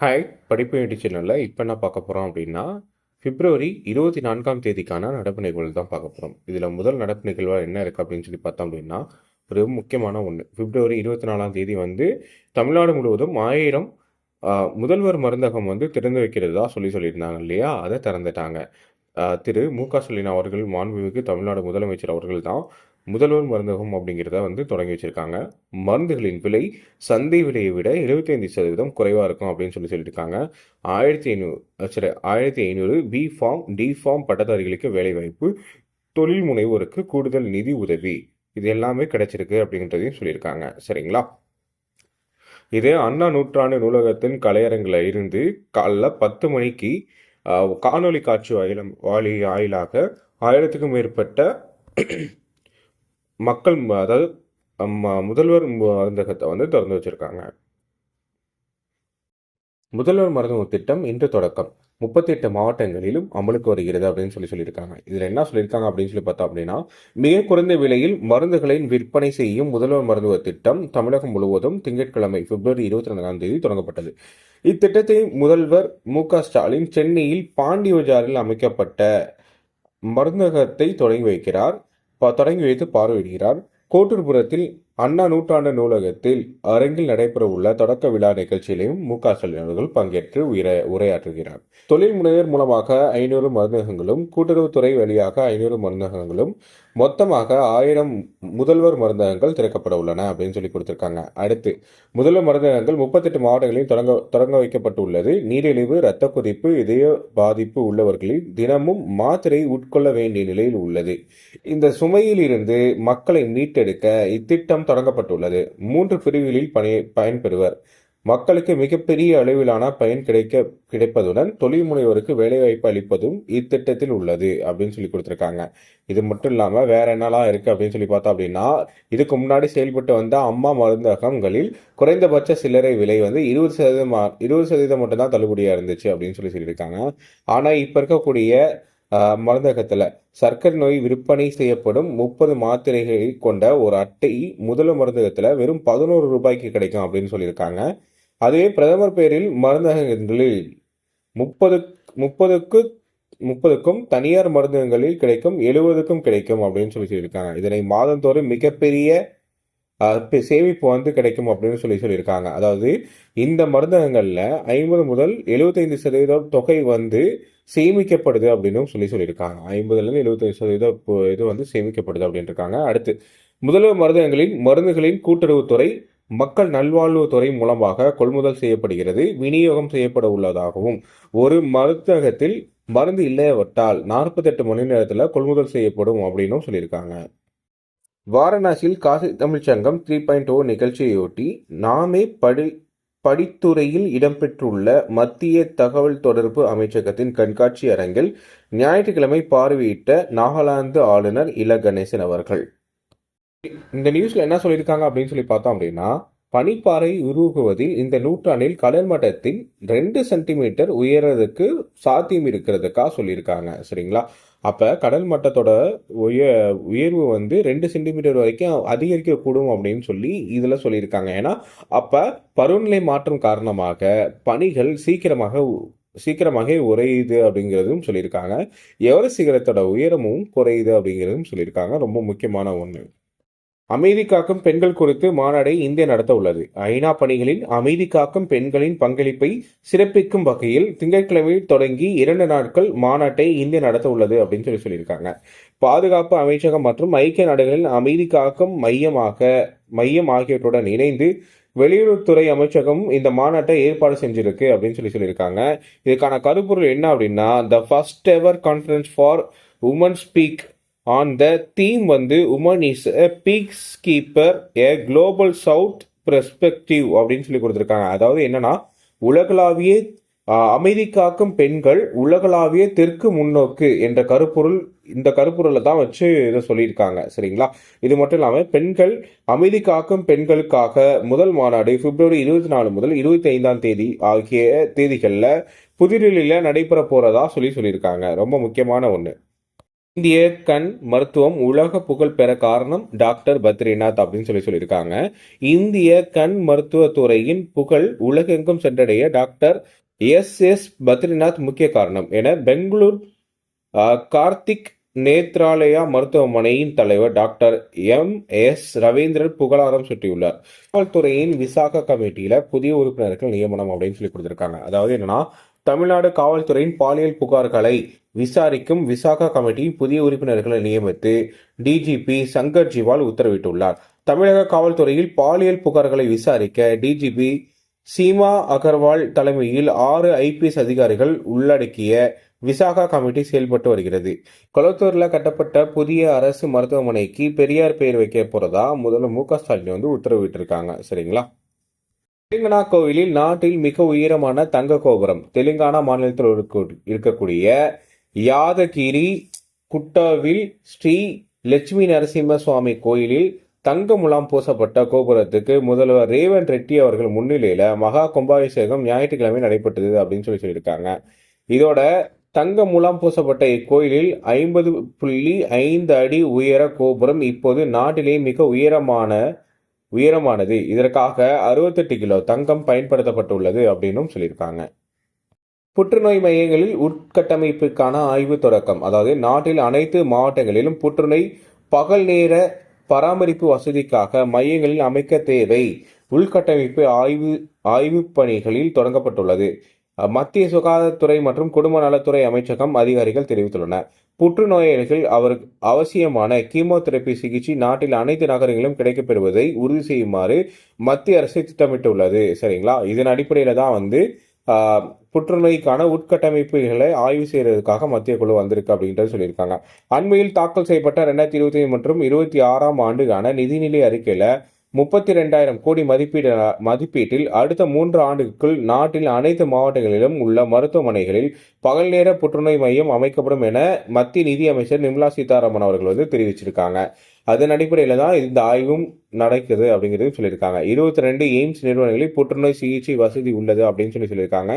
Hi படிப்பு வேண்டி சேனலில் இப்போ என்ன பார்க்க போகிறோம் அப்படின்னா பிப்ரவரி இருபத்தி நான்காம் தேதிக்கான நடப்பு நிகழ்வு தான் பார்க்க போகிறோம் இதில் முதல் நடப்பு நிகழ்வாக என்ன இருக்குது அப்படின்னு சொல்லி பார்த்தோம் அப்படின்னா ஒரு முக்கியமான ஒன்று பிப்ரவரி இருபத்தி நாலாம் தேதி வந்து தமிழ்நாடு முழுவதும் ஆயிரம் முதல்வர் மருந்தகம் வந்து திறந்து வைக்கிறதா சொல்லி சொல்லியிருந்தாங்க இல்லையா? அதை திறந்துட்டாங்க. திரு மு க ஸ்டாலின் அவர்கள் மாண்புமிகு தமிழ்நாடு முதலமைச்சர் அவர்கள் தான் முதல்வர் மருந்தகம் அப்படிங்கிறத வந்து தொடங்கி வச்சிருக்காங்க. மருந்துகளின் விலை சந்தை விலையை விட 75% சதவீதம் குறைவாக இருக்கும் அப்படின்னு சொல்லி சொல்லியிருக்காங்க. ஆயிரத்தி ஐநூறு சரி ஆயிரத்தி ஐநூறு பி ஃபார்ம் டி ஃபார்ம் பட்டதாரிகளுக்கு வேலைவாய்ப்பு தொழில் முனைவோருக்கு கூடுதல் நிதி உதவி. இது எல்லாமே கிடைச்சிருக்கு அப்படின்றதையும் சொல்லியிருக்காங்க. சரிங்களா? இது அண்ணா நூற்றாண்டு நூலகத்தின் கலையரங்கில் இருந்து காலைல பத்து மணிக்கு காணொலி காணொளி காட்சி வாயிலம் வாலி வாயிலாக ஆயிரத்துக்கும் மேற்பட்ட மக்கள் அதாவது ம- முதல்வர் மருந்தகத்தை வந்து திறந்து வச்சிருக்காங்க. முதல்வர் மருந்தக திட்டம் இன்று தொடக்கம். முப்பத்தி எட்டு மாவட்டங்களிலும் அமலுக்கு வருகிறது அப்படின்னு சொல்லி சொல்லியிருக்காங்க. இதில் என்ன சொல்லியிருக்காங்க அப்படின்னு சொல்லி பார்த்தோம் அப்படின்னா மிக குறைந்த விலையில் மருந்துகளின் விற்பனை செய்யும் முதல்வர் மருந்துவ திட்டம் தமிழகம் முழுவதும் திங்கட்கிழமை பிப்ரவரி இருபத்தி ரெண்டாம் தேதி தொடங்கப்பட்டது. இத்திட்டத்தை முதல்வர் மு ஸ்டாலின் சென்னையில் பாண்டி பஜாரில் அமைக்கப்பட்ட மருந்தகத்தை தொடங்கி வைக்கிறார். தொடங்கி வைத்து பார்வையிடுகிறார். கோட்டூர்புரத்தில் அண்ணா நூற்றாண்டு நூலகத்தில் அரங்கில் நடைபெறவுள்ள தொடக்க விழா நிகழ்ச்சியிலையும் மு க ஸ்டாலின் அவர்கள் பங்கேற்று உரை உரையாற்றுகிறார். தொழில் முனைவர் மூலமாக ஐநூறு மருந்தகங்களும் கூட்டுறவுத்துறை வழியாக ஐநூறு மருந்தகங்களும் மொத்தமாக ஆயிரம் முதல்வர் மருந்தகங்கள் திறக்கப்பட உள்ளன அப்படின்னு சொல்லி கொடுத்திருக்காங்க. அடுத்து முதல்வர் மருந்தகங்கள் முப்பத்தெட்டு மாவட்டங்களில் தொடங்க தொடங்க வைக்கப்பட்டுள்ளது. நீரிழிவு இரத்த கொதிப்பு இதய பாதிப்பு உள்ளவர்களில் தினமும் மாத்திரை உட்கொள்ள வேண்டிய நிலையில் உள்ளது. இந்த சுமையில் இருந்து மக்களை மீட்டெடுக்க இத்திட்டம் தொடங்கப்பட்டுள்ளது. மூன்று பிரிவுகளில் பணி பயன்பெறுவர். மக்களுக்கு மிகப்பெரிய அளவிலான பயன் கிடைக்க கிடைப்பதுடன் தொழில் முனைவோருக்கு வேலைவாய்ப்பு அளிப்பதும் இத்திட்டத்தில் உள்ளது அப்படின்னு சொல்லி கொடுத்துருக்காங்க. இது மட்டும் இல்லாமல் வேற என்னலாம் இருக்குது அப்படின்னு சொல்லி பார்த்தோம் அப்படின்னா இதுக்கு முன்னாடி செயல்பட்டு வந்த அம்மா மருந்தகங்களில் குறைந்தபட்ச சில்லறை விலை வந்து இருபது சதவீதம் இருபது சதவீதம் மட்டும் தான் தள்ளுபடியாக இருந்துச்சு அப்படின்னு சொல்லி சொல்லியிருக்காங்க. ஆனால் இப்போ இருக்கக்கூடிய மருந்தகத்தில். சர்க்கரை நோய் விற்பனை செய்யப்படும் முப்பது மாத்திரைகளை கொண்ட ஒரு அட்டை முதல் மருந்தகத்தில் வெறும் பதினோரு ரூபாய்க்கு கிடைக்கும் அப்படின்னு சொல்லியிருக்காங்க. அதுவே பிரதமர் பேரில் மருந்தகங்களில் முப்பது முப்பதுக்கு முப்பதுக்கும் தனியார் மருந்தகங்களில் கிடைக்கும் எழுபதுக்கும் கிடைக்கும் அப்படின்னு சொல்லி சொல்லியிருக்காங்க. இதனை மாதந்தோறும் மிகப்பெரிய சேமிப்பு வந்து கிடைக்கும் அப்படின்னு சொல்லி சொல்லியிருக்காங்க. அதாவது இந்த மருந்தகங்களில் ஐம்பது முதல் எழுபத்தைந்து சதவீதம் தொகை வந்து சேமிக்கப்படுது அப்படின்னு சொல்லி சொல்லியிருக்காங்க. ஐம்பதுலேருந்து எழுபத்தைந்து சதவீதம் இது வந்து சேமிக்கப்படுது அப்படின்ட்டு அடுத்து முதல்வர் மருந்தகங்களின் மருந்துகளின் கூட்டுறவுத்துறை மக்கள் நல்வாழ்வுத்துறை மூலமாக கொள்முதல் செய்யப்படுகிறது விநியோகம் செய்யப்பட உள்ளதாகவும். ஒரு மருந்தகத்தில் மருந்து இல்லையவற்றால் நாற்பத்தெட்டு மணி நேரத்தில் கொள்முதல் செய்யப்படும் அப்படின்னும் சொல்லியிருக்காங்க. வாரணாசியில் Kashi Tamil Sangam three point O oh நிகழ்ச்சியையொட்டி நாமே படி படித்துறையில் இடம்பெற்றுள்ள மத்திய தகவல் தொடர்பு அமைச்சகத்தின் கண்காட்சி அரங்கில் ஞாயிற்றுக்கிழமை பார்வையிட்ட நாகாலாந்து ஆளுநர் இல கணேசன் அவர்கள். இந்த நியூஸ்ல என்ன சொல்லியிருக்காங்க அப்படின்னு சொல்லி பார்த்தோம் அப்படின்னா பனிப்பாறை உருகுவதில் இந்த நூற்றாண்டில் கடல் மட்டத்தின் ரெண்டு சென்டிமீட்டர் உயர்றதுக்கு சாத்தியம் இருக்கிறதுக்கா சொல்லியிருக்காங்க. சரிங்களா? அப்போ கடல் மட்டத்தோட உய உயர்வு வந்து ரெண்டு சென்டிமீட்டர் வரைக்கும் அதிகரிக்கக்கூடும் அப்படின்னு சொல்லி இதில் சொல்லியிருக்காங்க. ஏன்னா அப்போ பருவநிலை மாற்றம் காரணமாக பனிகள் சீக்கிரமாக சீக்கிரமாக உறையுது அப்படிங்கிறதும் சொல்லியிருக்காங்க. எவர சிகரத்தோட உயரமும் குறையுது அப்படிங்கிறதும் சொல்லியிருக்காங்க. ரொம்ப முக்கியமான ஒன்று அமைதி காக்கும் பெண்கள் குறித்து மாநாடை இந்தியா நடத்த உள்ளது. ஐநா பணிகளில் அமைதி காக்கும் பெண்களின் பங்களிப்பை சிறப்பிக்கும் வகையில் திங்கட்கிழமை தொடங்கி இரண்டு நாட்கள் மாநாட்டை இந்தியா நடத்த உள்ளது அப்படின்னு சொல்லி சொல்லியிருக்காங்க. பாதுகாப்பு அமைச்சகம் மற்றும் ஐக்கிய நாடுகளின் அமைதி காக்கும் மையமாக மையம் ஆகியவற்றுடன் இணைந்து வெளியுறவுத்துறை அமைச்சகம் இந்த மாநாட்டை ஏற்பாடு செஞ்சிருக்கு அப்படின்னு சொல்லி சொல்லியிருக்காங்க. இதுக்கான கருப்பொருள் என்ன அப்படின்னா the first ever conference for women speak on the theme வந்து women is a peacekeeper a global south perspective அப்படின்னு சொல்லி கொடுத்துருக்காங்க. அதாவது என்னன்னா உலகளாவிய அமைதி காக்கும் பெண்கள் உலகளாவிய தெற்கு முன்னோக்கு என்ற கருப்பொருள் இந்த கருப்பொருளை தான் வச்சு இதை சொல்லியிருக்காங்க. சரிங்களா? இது மட்டும் இல்லாமல் பெண்கள் அமைதி காக்கும் பெண்களுக்காக முதல் மாநாடு பிப்ரவரி இருபத்தி நாலு முதல் இருபத்தி ஐந்தாம் தேதி ஆகிய தேதிகளில் புதுடெல்லியில் நடைபெற போகிறதா சொல்லி சொல்லியிருக்காங்க. ரொம்ப முக்கியமான ஒன்று இந்திய கண் மருத்துவம் உலக புகழ் பெற காரணம் டாக்டர் பத்ரிநாத் அப்படின்னு சொல்லி சொல்லியிருக்காங்க. இந்திய கண் மருத்துவத்துறையின் புகழ் உலகெங்கும் சென்றடைய டாக்டர் எஸ் எஸ் பத்ரிநாத் முக்கிய காரணம். என பெங்களூர் கார்த்திக் நேத்ராலயா மருத்துவமனையின் தலைவர் டாக்டர் எம் எஸ் ரவீந்திரன் புகழாரம் சுட்டியுள்ளார். காவல்துறையின் விசாகா கமிட்டியில புதிய உறுப்பினர்கள் நியமனம் அப்படின்னு சொல்லி கொடுத்திருக்காங்க. அதாவது என்னன்னா தமிழ்நாடு காவல்துறையின் பாலியல் புகார்களை விசாரிக்கும் விசாகா கமிட்டி புதிய உறுப்பினர்களை நியமித்து டிஜிபி சங்கர் ஜிவால் உத்தரவிட்டுள்ளார். தமிழக காவல்துறையில் பாலியல் புகார்களை விசாரிக்க டிஜிபி சீமா அகர்வால் தலைமையில் ஆறு ஐபிஎஸ் அதிகாரிகள் உள்ளடக்கிய விசாகா கமிட்டி செயல்பட்டு வருகிறது. கொளத்தூரில் கட்டப்பட்ட புதிய அரசு மருத்துவமனைக்கு பெரியார் பெயர் வைக்க போறதா முதல்வர் மு க ஸ்டாலின் வந்து உத்தரவிட்டிருக்காங்க. சரிங்களா? தெலுங்கானா கோவிலில் நாட்டில் மிக உயரமான தங்க கோபுரம் தெலுங்கானா மாநிலத்தில் இருக்கக்கூடிய யாதகிரி குட்டாவில் ஸ்ரீ லட்சுமி நரசிம்ம சுவாமி கோயிலில் தங்க முலாம் பூசப்பட்ட கோபுரத்துக்கு முதல்வர் ரேவன் ரெட்டி அவர்கள் முன்னிலையில் மகா கும்பாபிஷேகம் ஞாயிற்றுக்கிழமை நடைபெற்றது அப்படின்னு சொல்லி சொல்லியிருக்காங்க. இதோட தங்க முலாம் பூசப்பட்ட இக்கோயிலில் ஐம்பது புள்ளி ஐந்து அடி உயர கோபுரம் இப்போது நாட்டிலே மிக உயரமான உயரமானது. இதற்காக அறுபத்தெட்டு கிலோ தங்கம் பயன்படுத்தப்பட்டுள்ளது அப்படின்னும் சொல்லியிருக்காங்க. புற்றுநோய் மையங்களில் உட்கட்டமைப்புக்கான ஆய்வு தொடக்கம். அதாவது நாட்டில் அனைத்து மாவட்டங்களிலும் புற்றுநோய் பகல் நேர பராமரிப்பு வசதிக்காக மையங்களில் அமைக்க தேவை உள்கட்டமைப்பு ஆய்வு ஆய்வு பணிகளில் தொடங்கப்பட்டுள்ளது. மத்திய சுகாதாரத்துறை மற்றும் குடும்ப நலத்துறை அமைச்சகம் அதிகாரிகள் தெரிவித்துள்ளனர். புற்றுநோயாளிகள் அவருக்கு அவசியமான கீமோதெரபி சிகிச்சை நாட்டில் அனைத்து நகரங்களிலும் கிடைக்கப்பெறுவதை உறுதி செய்யுமாறு மத்திய அரசு திட்டமிட்டுள்ளது. சரிங்களா? இதன் அடிப்படையில் தான் வந்து புற்றுநோய்க்கான உட்கட்டமைப்புகளை ஆய்வு செய்யறதுக்காக மத்திய குழு வந்திருக்கு அப்படின்றது சொல்லியிருக்காங்க. அண்மையில் தாக்கல் செய்யப்பட்ட ரெண்டாயிரத்தி இருபத்தி மற்றும் இருபத்தி ஆறாம் ஆண்டுக்கான நிதிநிலை அறிக்கையில் முப்பத்தி ரெண்டாயிரம் கோடி மதிப்பீடு மதிப்பீட்டில் அடுத்த மூன்று ஆண்டுக்குள் நாட்டில் அனைத்து மாவட்டங்களிலும் உள்ள மருத்துவமனைகளில் பகல் நேர புற்றுநோய் மையம் அமைக்கப்படும் என மத்திய நிதி அமைச்சர் நிர்மலா சீதாராமன் அவர்கள் வந்து தெரிவிச்சிருக்காங்க. அதன் அடிப்படையில் தான் இந்த ஆய்வும் நடக்குது அப்படிங்கிறது சொல்லியிருக்காங்க. இருபத்தி ரெண்டு எய்ம்ஸ் நிறுவனங்களில் புற்றுநோய் சிகிச்சை வசதி உள்ளது அப்படின்னு சொல்லி சொல்லியிருக்காங்க.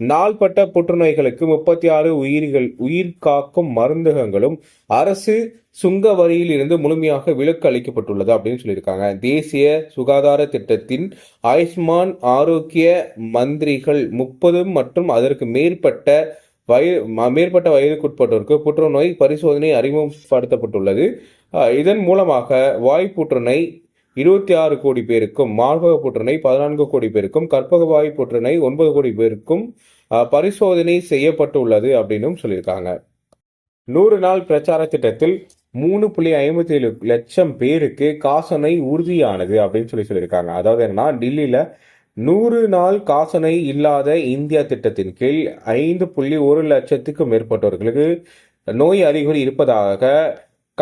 நாள்பட்ட புற்றுநோய்களுக்கு முப்பத்தி ஆறு உயிர்கள் உயிர் காக்கும் மருந்தகங்களும் அரசு சுங்க வரியில் இருந்து முழுமையாக விலக்கு அளிக்கப்பட்டுள்ளது அப்படின்னு சொல்லியிருக்காங்க. தேசிய சுகாதார திட்டத்தின் ஆயுஷ்மான் ஆரோக்கிய மந்திரிகள் முப்பது மற்றும் அதற்கு மேற்பட்ட வய மேற்பட்ட வயதுக்குட்பட்டோருக்கு புற்றுநோய் பரிசோதனை அறிமுகப்படுத்தப்பட்டுள்ளது. இதன் மூலமாக வாய்ப்புற்றுனை இருபத்தி ஆறு கோடி பேருக்கும் மார்பக புற்றுனை பதினான்கு கோடி பேருக்கும் கற்பக வாய் ஒன்பது கோடி பேருக்கும் பரிசோதனை செய்யப்பட்டுள்ளது அப்படின்னும் சொல்லியிருக்காங்க. நூறு நாள் பிரச்சார திட்டத்தில் மூணு புள்ளி ஐம்பத்தி ஏழு லட்சம் பேருக்கு காசனை உறுதியானது அப்படின்னு சொல்லி சொல்லியிருக்காங்க. அதாவது என்னன்னா டெல்லியில் நூறு நாள் காசனை இல்லாத இந்தியா திட்டத்தின் கீழ் ஐந்து புள்ளி ஒரு லட்சத்துக்கும் மேற்பட்டவர்களுக்கு நோய் அறிகுறி இருப்பதாக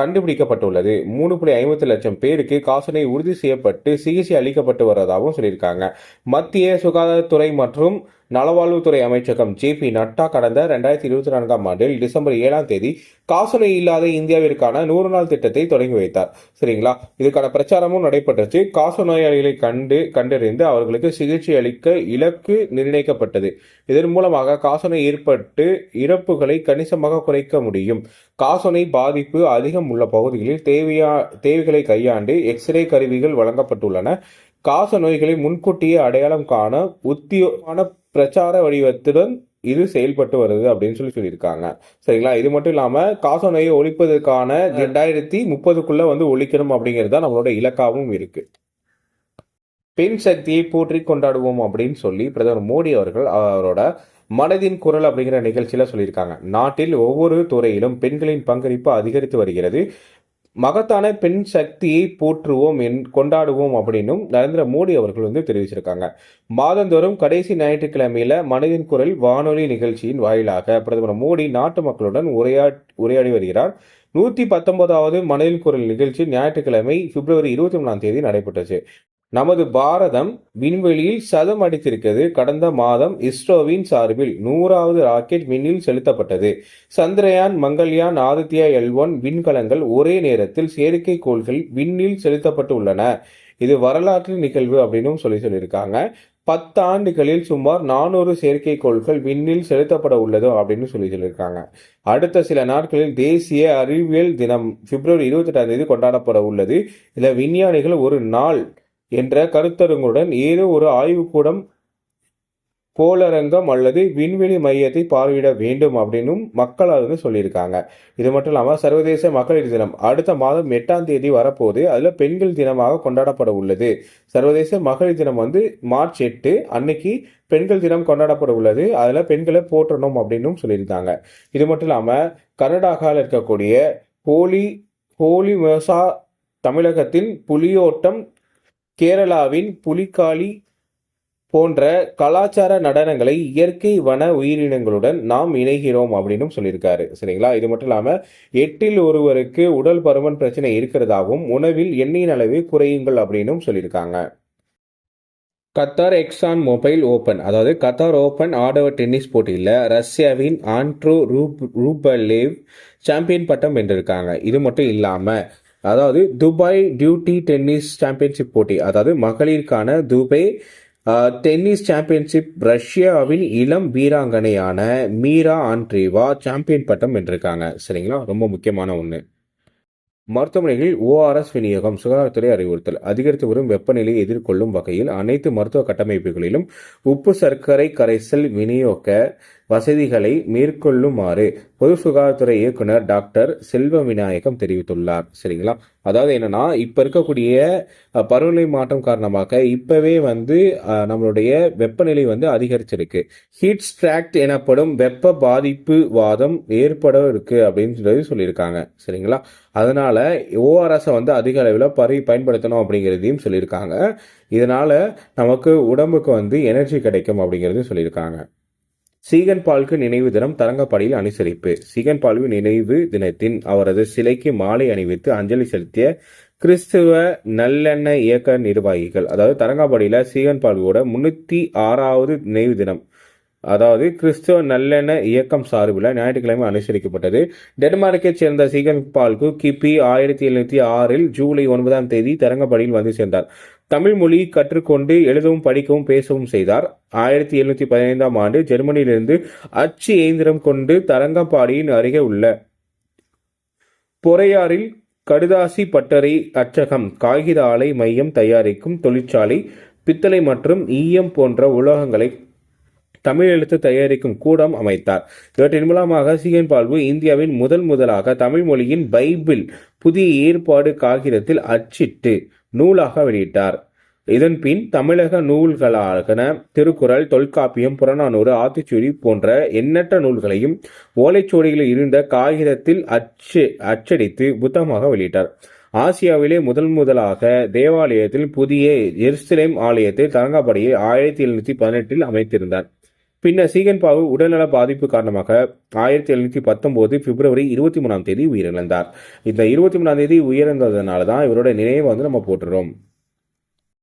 கண்டுபிடிக்கப்பட்டுள்ளது. மூணு புள்ளி ஐம்பத்தி லட்சம் பேருக்கு காசநோய் உறுதி செய்யப்பட்டு சிகிச்சை அளிக்கப்பட்டு வருவதாகவும் சொல்லியிருக்காங்க. மத்திய சுகாதாரத்துறை மற்றும் நலவாழ்வுத்துறை அமைச்சகம் ஜே பி நட்டா கடந்த ரெண்டாயிரத்தி இருபத்தி நான்காம் ஆண்டில் டிசம்பர் ஏழாம் தேதி காசநோய் இல்லாத இந்தியாவிற்கான நூறு நாள் திட்டத்தை தொடங்கி வைத்தார். சரிங்களா? இதுக்கான பிரச்சாரமும் நடைபெற்றுச்சு. காச நோயாளிகளை கண்டு கண்டறிந்து அவர்களுக்கு சிகிச்சை அளிக்க இலக்கு நிர்ணயிக்கப்பட்டது. இதன் மூலமாக காசநோய் ஏற்பட்டு இறப்புகளை கணிசமாக குறைக்க முடியும். காசநோய் பாதிப்பு அதிகம் உள்ள பகுதிகளில் தேவையா தேவைகளை கையாண்டு எக்ஸ்ரே கருவிகள் வழங்கப்பட்டுள்ளன. காச நோய்களை முன்கூட்டியே அடையாளம் காண உத்தியோகமான பிரச்சார வடிவத்துடன் இது செயல்பட்டு வருது அப்படின்னு சொல்லி சொல்லியிருக்காங்க. சரிங்களா? இது மட்டும் இல்லாம காச நோயை ஒழிப்பதற்கான ரெண்டாயிரத்தி முப்பதுக்குள்ள வந்து ஒழிக்கணும் அப்படிங்கிறது தான் நம்மளோட இலக்காவும் இருக்கு. பெண் சக்தியை போற்றி கொண்டாடுவோம் அப்படின்னு சொல்லி பிரதமர் மோடி அவர்கள் அவரோட மனதின் குரல் அப்படிங்கிற நிகழ்ச்சியில சொல்லியிருக்காங்க. நாட்டில் ஒவ்வொரு துறையிலும் பெண்களின் பங்களிப்பு அதிகரித்து வருகிறது. மகத்தான பெண் சக்தியை போற்றுவோம் என் கொண்டாடுவோம் அப்படின்னும் நரேந்திர மோடி அவர்கள் வந்து தெரிவிச்சிருக்காங்க. மாதந்தோறும் கடைசி ஞாயிற்றுக்கிழமையில மனதின் குரல் வானொலி நிகழ்ச்சியின் வாயிலாக பிரதமர் மோடி நாட்டு மக்களுடன் உரையா உரையாடி வருகிறார். நூத்தி பத்தொன்பதாவது மனதின் குரல் நிகழ்ச்சி ஞாயிற்றுக்கிழமை பிப்ரவரி இருபத்தி மூணாம் தேதி நடைபெற்றது. நமது பாரதம் விண்வெளியில் சதம் அடித்திருக்கிறது. கடந்த மாதம் இஸ்ரோவின் சார்பில் நூறாவது ராக்கெட் விண்ணில் செலுத்தப்பட்டது. சந்திரயான் மங்கள்யான் ஆதித்யா எல் ஒன் விண்கலங்கள் ஒரே நேரத்தில் செயற்கைக்கோள்கள் விண்ணில் செலுத்தப்பட்டு உள்ளன இது வரலாற்று நிகழ்வு அப்படின்னும் சொல்லி சொல்லியிருக்காங்க. பத்து ஆண்டுகளில் சுமார் நானூறு செயற்கைக்கோள்கள் விண்ணில் செலுத்தப்பட உள்ளது அப்படின்னு சொல்லி சொல்லியிருக்காங்க. அடுத்த சில நாட்களில் தேசிய அறிவியல் தினம் பிப்ரவரி இருபத்தெட்டாம் தேதி கொண்டாடப்பட உள்ளது. இதில் விஞ்ஞானிகள் ஒரு நாள் என்ற கருத்தரங்குடன் ஏதோ ஒரு ஆய்வுக்கூடம் கோளரங்கம் அல்லது விண்வெளி மையத்தை பார்வையிட வேண்டும் அப்படின்னும் மக்கள் வந்து சொல்லியிருக்காங்க. இது மட்டும் இல்லாமல் சர்வதேச மகளிர் தினம் அடுத்த மாதம் எட்டாம் தேதி வரப்போது அதில் பெண்கள் தினமாக கொண்டாடப்பட உள்ளது. சர்வதேச மகளிர் தினம் வந்து மார்ச் எட்டு அன்னைக்கு பெண்கள் தினம் கொண்டாடப்பட உள்ளது. அதில் பெண்களை போற்றணும் அப்படின்னும் சொல்லியிருக்காங்க இது மட்டும் இல்லாமல் கர்நாடகாவில் இருக்கக்கூடிய ஹோலி ஹோலி மோசா தமிழகத்தின் புலியோட்டம் கேரளாவின் புலிக்காளி போன்ற கலாச்சார நடனங்களை இயற்கை வன உயிரினங்களுடன் நாம் இணைகிறோம் அப்படின்னும் சொல்லியிருக்காரு. சரிங்களா? இது மட்டும் இல்லாமல் எட்டில் ஒருவருக்கு உடல் பருமன் பிரச்சனை இருக்கிறதாகவும் உணவில் எண்ணெயின் அளவை குறையுங்கள் அப்படின்னும் சொல்லியிருக்காங்க. Qatar Exxon Mobil Open. அதாவது கத்தார் ஓபன் ஆடவர் டென்னிஸ் போட்டியில் ரஷ்யாவின் ஆண்ட்ரோ ரூப் ரூபலேவ் சாம்பியன் பட்டம் வென்றிருக்காங்க. இது மட்டும் இல்லாமல் அதாவது துபாய் டியூட்டி டென்னிஸ் சாம்பியன்ஷிப் போட்டி அதாவது மகளிருக்கான துபாய் டென்னிஸ் சாம்பியன்ஷிப் ரஷ்யாவின் இளம் வீராங்கனையான மீரா ஆண்ட்ரீவா சாம்பியன் பட்டம் வென்றிருக்காங்க. சரிங்களா? ரொம்ப முக்கியமான ஒன்று மருத்துவமனைகளில் ஓஆர்எஸ் விநியோகம் சுகாதாரத்துறை அறிவுறுத்தல். அதிகரித்து வரும் வெப்பநிலையை எதிர்கொள்ளும் வகையில் அனைத்து மருத்துவ கட்டமைப்புகளிலும் உப்பு சர்க்கரை கரைசல் விநியோக வசதிகளை மேற்கொள்ளுமாறு பொது சுகாதாரத்துறை இயக்குனர் டாக்டர் செல்வ விநாயகம் தெரிவித்துள்ளார். சரிங்களா? அதாவது என்னன்னா இப்ப இருக்கக்கூடிய பருவநிலை மாற்றம் காரணமாக இப்பவே வந்து நம்மளுடைய வெப்பநிலை வந்து அதிகரிச்சிருக்கு. ஹீட் ஸ்ட்ராக்ட் எனப்படும் வெப்ப பாதிப்பு வாதம் ஏற்பட இருக்கு அப்படின்னு சொல்லி சொல்லியிருக்காங்க. சரிங்களா? அதனால ஓஆர்எஸை வந்து அதிக அளவில் பரி பயன்படுத்தணும் அப்படிங்கிறதையும் சொல்லியிருக்காங்க. இதனால நமக்கு உடம்புக்கு வந்து எனர்ஜி கிடைக்கும் அப்படிங்கிறதையும் சொல்லியிருக்காங்க. சீகன் பால்கு நினைவு தினம் தரங்கப்பாடியில் அனுசரிப்பு. சீகன் பால்கு நினைவு தினத்தின் அவரது சிலைக்கு மாலை அணிவித்து அஞ்சலி செலுத்திய கிறிஸ்துவ நல்லெண்ண இயக்க நிர்வாகிகள் அதாவது தரங்கம்பாடியில் சீகன் பால்குவோட முன்னூற்றி ஆறாவது நினைவு தினம் அதாவது கிறிஸ்துவ நல்லெண்ண இயக்கம் சார்பில் ஞாயிற்றுக்கிழமை அனுசரிக்கப்பட்டது. டென்மார்க்கைச் சேர்ந்த சீகன் பால்கு கிபி ஆயிரத்தி எழுநூற்றி ஆறில் ஜூலை ஒன்பதாம் தேதி தரங்கம்பாடியில் வந்து சேர்ந்தார். தமிழ் மொழி கற்றுக்கொண்டு எழுதவும் படிக்கவும் பேசவும் செய்தார். ஆயிரத்தி எழுநூற்றி பதினைந்தாம் ஆண்டு ஜெர்மனியிலிருந்து அச்சு இயந்திரம் கொண்டு தரங்கம்பாடியின் அருகே உள்ள பொறையாறில் கடுதாசி பட்டறை அச்சகம் காகித ஆலை மையம் தயாரிக்கும் தொழிற்சாலை பித்தளை மற்றும் ஈயம் போன்ற உலோகங்களை தமிழ் எழுத்து தயாரிக்கும் கூடம் அமைத்தார். இவற்றின் மூலமாக சீகன் பால்வு இந்தியாவின் முதல் முதலாக தமிழ் மொழியின் பைபிள் புதிய ஏற்பாடு காகிதத்தில் அச்சிட்டு நூலாக வெளியிட்டார். இதன் பின் தமிழக நூல்களான திருக்குறள் தொல்காப்பியம் புறநானூறு ஆத்திச்சூடி போன்ற எண்ணற்ற நூல்களையும் ஓலைச்சுவடிகளில் இருந்த காகிதத்தில் அச்சு அச்சடித்து புத்தகமாக வெளியிட்டார். ஆசியாவிலே முதல் முதலாக தேவாலயத்தில் புதிய எருசலேம் ஆலயத்தை தரங்கம்படியை ஆயிரத்தி எழுநூற்றி பதினெட்டில் அமைத்திருந்தார். பின்னர் சீகன்பாவு உடல்நல பாதிப்பு காரணமாக ஆயிரத்தி எழுநூற்றி பத்தொம்போது பிப்ரவரி இருபத்தி மூணாம் தேதி உயிரிழந்தார். இந்த இருபத்தி மூணாம் தேதி உயிரிழந்ததுனால தான் இவரோட நினைவை வந்து நம்ம போட்டுறோம்